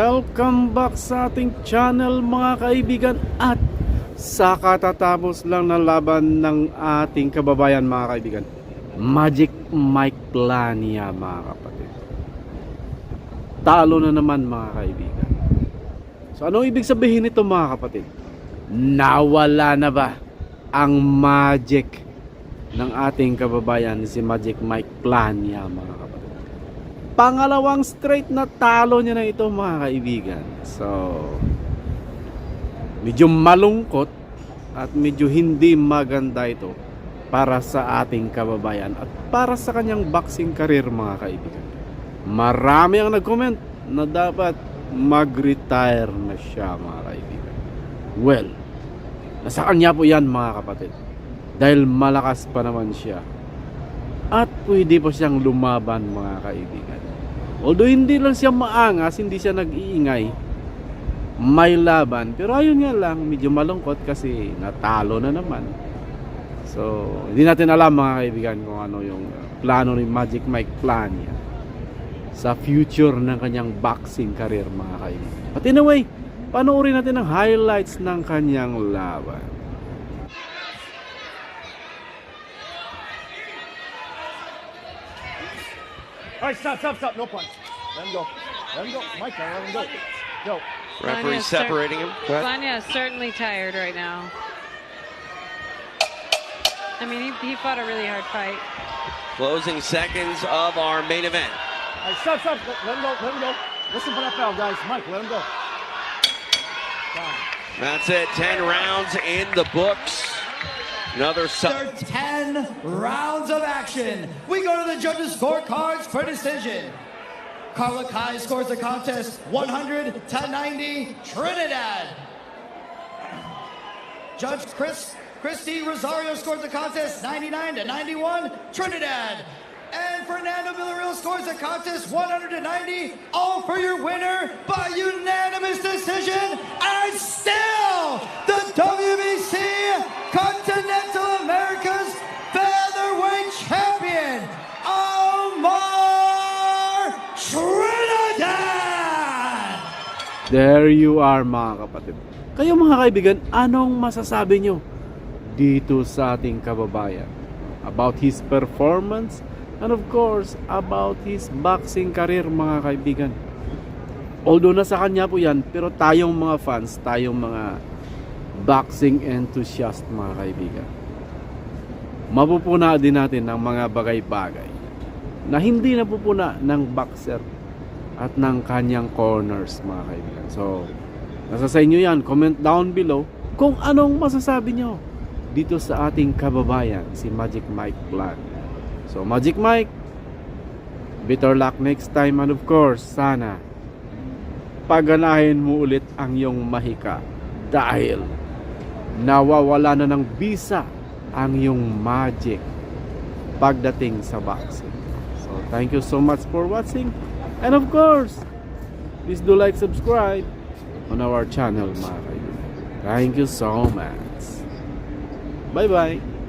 Welcome back sa ating channel mga kaibigan. At sa katatapos lang na laban ng ating kababayan mga kaibigan Magic Mike Plania mga kapatid. Talo na naman mga kaibigan. So anong ibig sabihin nito mga kapatid? Nawala na ba ang magic ng ating kababayan si Magic Mike Plania mga kapatid pangalawang straight na talo niya na ito mga kaibigan. So, medyo malungkot at medyo hindi maganda ito para sa ating kababayan at para sa kanyang boxing career mga kaibigan. Marami ang nag-comment na dapat mag-retire na siya mga kaibigan. Well, nasa kanya po yan mga kapatid. Dahil malakas pa naman siya. At pwede pa siyang lumaban mga kaibigan. Although hindi lang siya maangas, hindi siya nag-iingay, may laban. Pero ayun nga lang, medyo malungkot kasi natalo na naman. So, hindi natin alam mga kaibigan kung ano yung plano ni Magic Mike plan niya sa future ng kanyang boxing career mga kaibigan. But anyway, panoorin natin ang highlights ng kanyang laban. All right, stop, stop, stop. No punch. Let him go. Let him go. Mike, let him go. Go. Referee separating him. Go ahead. Vanya is certainly tired right now. I mean, he, he fought a really hard fight. Closing seconds of our main event. All right, stop, stop. Let, let him go. Let him go. Listen for that foul, guys. Mike, let him go. Down. That's it. 10 rounds in the books. Another su- After 10 rounds of action, we go to the judges' scorecards for decision. Carla Kai scores the contest 100 to 90 Trinidad. Judge Chris Christy Rosario scores the contest 99 to 91 Trinidad. And Fernando Villarreal scores the contest 100 to 90, all for your winner by unanimous decision. And still, There you are mga kapatid. Kayo mga kaibigan, anong masasabi nyo dito sa ating kababayan? About his performance and of course, about his boxing career mga kaibigan. Although nasa kanya po yan, pero tayong mga fans, tayong mga boxing enthusiast mga kaibigan. Mapupuna din natin ng mga bagay-bagay na hindi napupuna ng boxer at ng kanyang corners mga kaibigan. So, nasa sa inyo yan. Comment down below kung anong masasabi nyo dito sa ating kababayan, si Magic Mike Plan. So, Magic Mike, better luck next time and of course, sana paganahin mo ulit ang iyong mahika dahil nawawala na ng bisa ang iyong magic pagdating sa boxing. So, thank you so much for watching. And of course, please do like, subscribe on our channel, mga kaibigan. Thank you so much. Bye-bye.